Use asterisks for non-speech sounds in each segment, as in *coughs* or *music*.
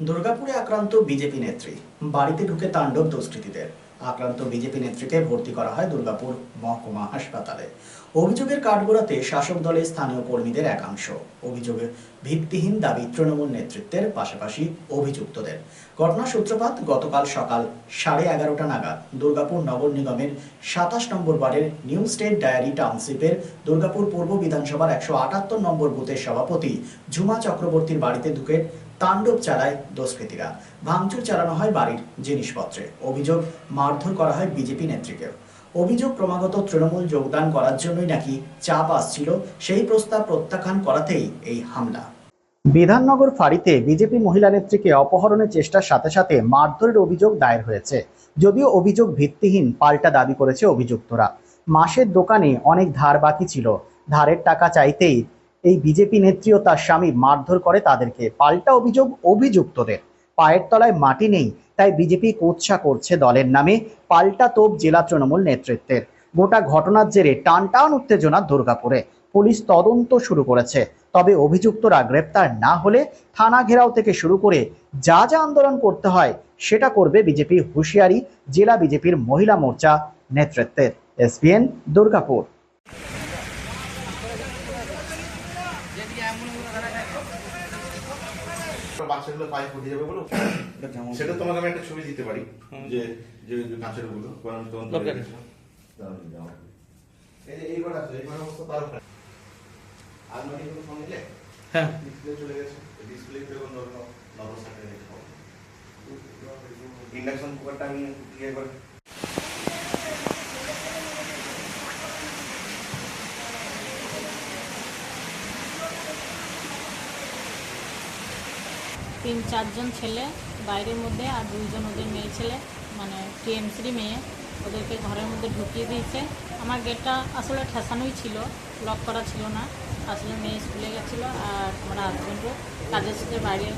দুর্গাপুরে আক্রান্ত বিজেপি নেত্রী। বাড়িতে ঢুকে তাণ্ডব দুষ্কৃতীদের। আক্রান্ত বিজেপি নেত্রীকে ভর্তি করা হয় দুর্গাপুর মহকুমা হাসপাতালে। অভিযোগের কাঠগোড়াতে শাসক দলের স্থানীয় কর্মীদের একাংশ। অভিযোগে ভিত্তিহীন দাবি তৃণমূল নেতৃত্বের পাশাপাশি অভিযুক্তদের। ঘটনা সূত্রপাত গতকাল সকাল সাড়ে এগারোটা নাগাদ দুর্গাপুর নগর নিগমের সাতাশ নম্বর ওয়ার্ডের নিউ স্টেট ডায়ারি টাউনশিপের দুর্গাপুর পূর্ব বিধানসভার একশো আটাত্তর নম্বর বুথের সভাপতি ঝুমা চক্রবর্তীর বাড়িতে ঢুকে তাণ্ডব চালায় দুষ্কৃতীরা। ভাঙচুর চালানো হয় বাড়ির জিনিসপত্রে। অভিযোগ মারধর করা হয় বিজেপি নেত্রীকেও। অভিযোগ ক্রমাগত তৃণমূল যোগদান করার জন্যই নাকি চাপ আসছিল, সেই প্রস্তাব প্রত্যাখ্যান করাতেই এই হামলা। বিধাননগর ফাঁড়িতে বিজেপি মহিলা নেত্রীকে অপহরণের চেষ্টার সাথে সাথে মারধরের অভিযোগ দায়ের হয়েছে। যদিও অভিযোগ ভিত্তিহীন, পাল্টা দাবি করেছে অভিযুক্তরা। মাসের দোকানে অনেক ধার বাকি ছিল। ধারের টাকা চাইতেই এই বিজেপি নেত্রী ও তার স্বামী মারধর করে তাদেরকে। পাল্টা অভিযোগ অভিযুক্তদের। পায়ের তলায় মাটি নেই, তাই বিজেপি কোৎসা করছে দলের নামে। পাল্টা তোপ জেলা তৃণমূল নেতৃত্বের। গোটা ঘটনার জেরে টান টান উত্তেজনা দুর্গাপুরে। পুলিশ তদন্ত শুরু করেছে। তবে অভিযুক্তরা গ্রেপ্তার না হলে থানা ঘেরাও থেকে শুরু করে যা যা আন্দোলন করতে হয়, সেটা করবে বিজেপি হুঁশিয়ারি জেলা বিজেপির মহিলা মোর্চা নেতৃত্বের। এসপিএন দুর্গাপুর। বাচ্চাগুলো পায়ে ফুটে যাবে বলো? সেটা তোমাকে আমি একটা ছবি দিতে পারি যে যে কাঁচেরগুলো কারণ তখন এই যে আছে এই ঘরের অবস্থা তার উপরে। আলমারি গুলো সঙ্গে হ্যাঁ। ডিসপ্লে চলে গেছে। ডিসপ্লে যখন ধরো নরম সাথে রেখে ইন্ডাকশন কুকারটা আমি ইয়ে করে তিন চারজন ছেলে বাইরের মধ্যে আর দুইজন ওদের মেয়ে ছেলে মানে টিএমসির মেয়ে ওদেরকে ঘরের মধ্যে ঢুকিয়ে দিয়েছে। আমার গেটটা আসলে ঠেসানোই ছিল লক করা ছিল না। আসলে মেয়ে স্কুলে গেছিল আর আমার হাজব্যান্ডও কাজের সাথে বাইরে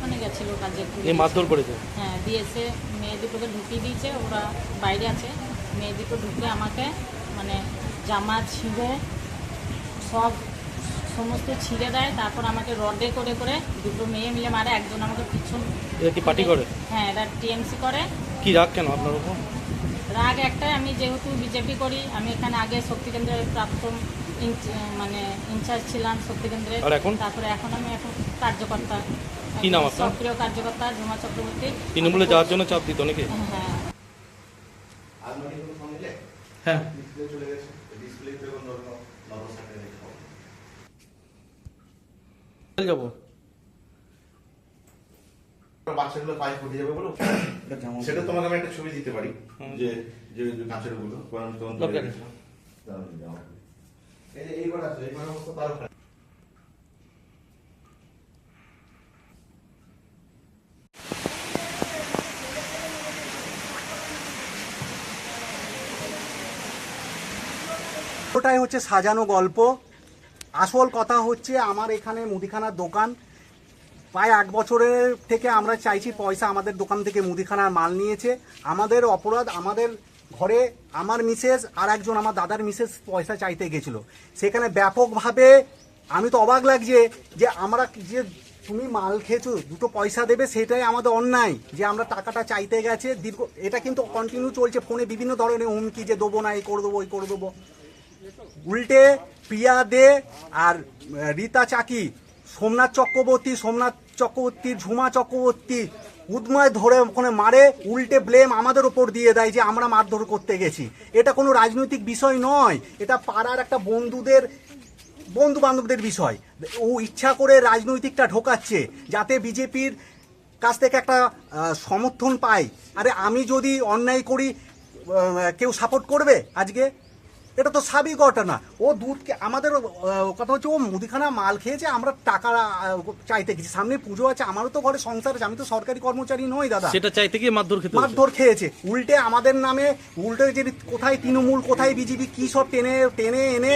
মানে গেছিল কাজে। এই মারধর করেছে? হ্যাঁ দিয়েছে মেয়ে দুটোকে ঢুকিয়ে দিয়েছে ওরা বাইরে আছে। মেয়ে দুটো ঢুকে আমাকে মানে জামা ছিঁড়ে সব সমস্ত ছিঁড়ে দেয় তারপর আমাকে রডে করে করে দুটো মেয়ে মিলে মারে একজন আমাকে পিছন এটা কি পার্টি করে? হ্যাঁ এটা টিএমসি করে। কি রাগ কেন আপনার উপর? রাগ একটাই আমি যেহেতু বিজেপি করি আমি এখানে আগে শক্তিকেন্দ্রের প্রাক্তন মানে ইনচার্জ ছিলাম শক্তিকেন্দ্রে আর এখন? তারপরে এখন আমি এখন কার্যকর্তা। কি নাম আপনার? সক্রিয় কার্যকর্তা ঝুমা চক্রবর্তী। তৃণমূলে যাওয়ার জন্য চাপ দিত নাকি? হ্যাঁ। হ্যাঁ। ডিসপ্লে চলে গেছে ডিসপ্লে যখন ধরো নরম সাথে রেখে যাব? বাচ্চাগুলো পায়ে ফুটে যাবে বলো। *coughs* সেটা তোমাকে আমি একটা ছবি দিতে পারি। যে যে গুলো কারণ তখন দরকার নেই। এই যে এই আছে এই ঘরের অবস্থা তার ওটাই হচ্ছে সাজানো গল্প। আসল কথা হচ্ছে আমার এখানে মুদিখানার দোকান। প্রায় এক বছরের থেকে আমরা চাইছি পয়সা আমাদের দোকান থেকে মুদিখানার মাল নিয়েছে। আমাদের অপরাধ, আমাদের ঘরে আমার মিসেস আর একজন আমার দাদার মিসেস পয়সা চাইতে গেছিল। সেখানে ব্যাপকভাবে আমি তো অবাক লাগছে যে আমরা যে তুমি মাল খেয়েছো, দুটো পয়সা দেবে, সেটাই আমাদের অন্যায়। যে আমরা টাকাটা চাইতে গেছে, দীর্ঘ, এটা কিন্তু কন্টিনিউ চলছে। ফোনে বিভিন্ন ধরনের হুমকি যে দেবো না, এই করে দেবো এই করে দেবো। উল্টে প্রিয়া দে আর রীতা চাকি, সোমনাথ চক্রবর্তী সোমনাথ চক্রবর্তী, ঝুমা চক্রবর্তী, উদ্ময় ধরে ওখানে মারে, উল্টে ব্লেম আমাদের ওপর দিয়ে দেয় যে আমরা মারধর করতে গেছি। এটা কোনো রাজনৈতিক বিষয় নয়, এটা পাড়ার একটা বন্ধুদের বন্ধু বান্ধবদের বিষয়। ও ইচ্ছা করে রাজনৈতিকটা ঢোকাচ্ছে, যাতে বিজেপির কাছ থেকে একটা সমর্থন পাই আরে আমি যদি অন্যায় করি কেউ সাপোর্ট করবে আজকে? এটা তো স্বাভাবিক ঘটনা। ও দুধকে আমাদের কথা হচ্ছে ও মুদিখানা মাল খেয়েছে আমরা টাকা চাইতে গেছি। সামনে পুজো আছে আমারও তো ঘরে সংসার আছে আমি তো সরকারি কর্মচারী নই দাদা। সেটা চাইতে গিয়ে মারধর খেতে মারধর খেয়েছে। উল্টে আমাদের নামে উল্টে যে কোথায় তৃণমূল কোথায় বিজেপি কি সব টেনে টেনে এনে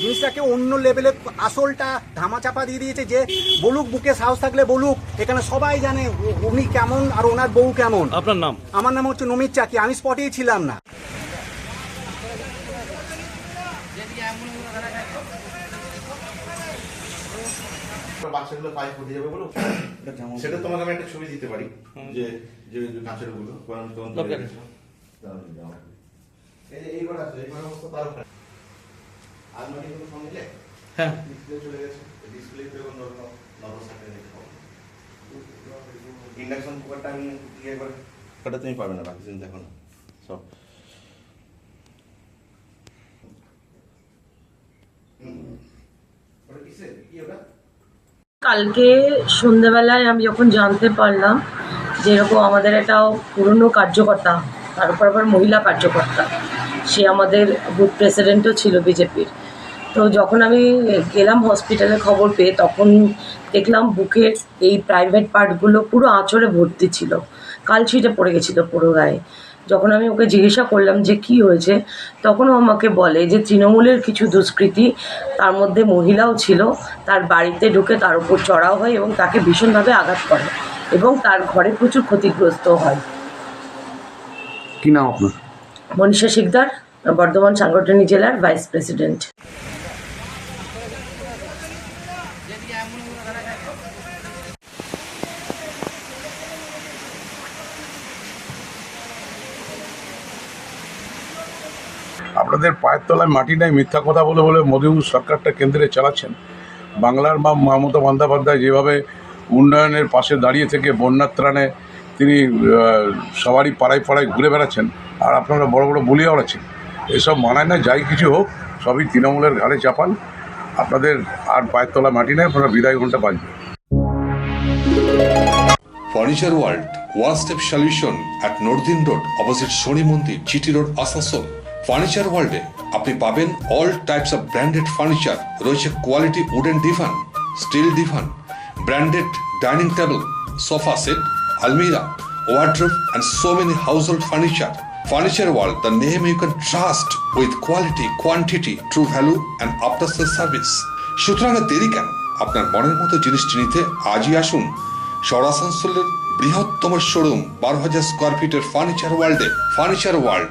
জিনিসটাকে অন্য লেভেলে আসলটা ধামাচাপা দিয়ে দিয়েছে যে বলুক বুকে সাহস থাকলে বলুক এখানে সবাই জানে উনি কেমন আর ওনার বউ কেমন। আপনার নাম? আমার নাম হচ্ছে নমিত চাকি আমি স্পটেই ছিলাম না। বাচ্চাগুলো পায়ে ফুটে যাবে বলে? সেটা তোমাকে আমি একটা ছবি দিতে পারি। যে যে কাঁচেরগুলো হ্যাঁ। চলে গেছে। ডিসপ্লে ইন্ডাকশন কুকারটা আমি করে ওটা তুমি পাবে না বাকি দেখো না। সব হুম। ওটা কিসের কি ওটা কালকে সন্ধেবেলায় আমি যখন জানতে পারলাম যে এরকম আমাদের একটা পুরনো কার্যকর্তা, তার উপর আবার মহিলা কার্যকর্তা, সে আমাদের বুথ প্রেসিডেন্টও ছিল বিজেপির। তো যখন আমি গেলাম হসপিটালে খবর পেয়ে, তখন দেখলাম বুকের এই প্রাইভেট পার্টগুলো পুরো আঁচড়ে ভর্তি ছিল। কাল ছিটে পড়ে গেছিল পুরো গায়ে। যখন আমি ওকে জিজ্ঞাসা করলাম যে কি হয়েছে তখন ও আমাকে বলে যে তৃণমূলের কিছু দুষ্কৃতী তার মধ্যে মহিলাও ছিল তার বাড়িতে ঢুকে তার উপর চড়াও হয় এবং তাকে ভীষণভাবে আঘাত করে এবং তার ঘরে প্রচুর ক্ষতিগ্রস্ত হয়। কি নাম আপনার? মনীষা শিকদার বর্ধমান সাংগঠনিক জেলার ভাইস প্রেসিডেন্ট। আপনাদের পায়ের তলায় মাটি নাই, মিথ্যা কথা বলে বলে মোদী সরকারটা কেন্দ্রে চালাচ্ছেন। বাংলার মা মমতা বন্দ্যোপাধ্যায় যেভাবে উন্নয়নের পাশে দাঁড়িয়ে থেকে বন্যার ত্রাণে তিনি সবারই পাড়ায় পাড়ায় ঘুরে বেড়াচ্ছেন, আর আপনারা বড় বড় বলিয়ে বেড়াচ্ছেন এসব মানায় না, যাই কিছু হোক, সবই তৃণমূলের ঘাড়ে চাপান। আপনাদের আর পায়ের তলা মাটি নেই, আপনারা বিদায় ঘণ্টা বাজবে। Furniture world one step solution at northern road opposite Shani Mandir GT road Asansol furniture ওয়ার্ল্ডে আপনি পাবেন all types of branded furniture রয়েছে quality wooden divan steel divan branded dining table sofa set আলমিরা wardrobe and so many household furniture furniture world the name you can trust with quality, quantity, true value and after sales service. সুতরাং দেরি কেন? আপনার মনের মতো জিনিসটি নিতে আজই আসুন শহর আসানসোলের বৃহত্তম শোরুম বারো হাজার স্কোয়ার ফিটের ফার্নিচার ওয়ার্ল্ডে furniture world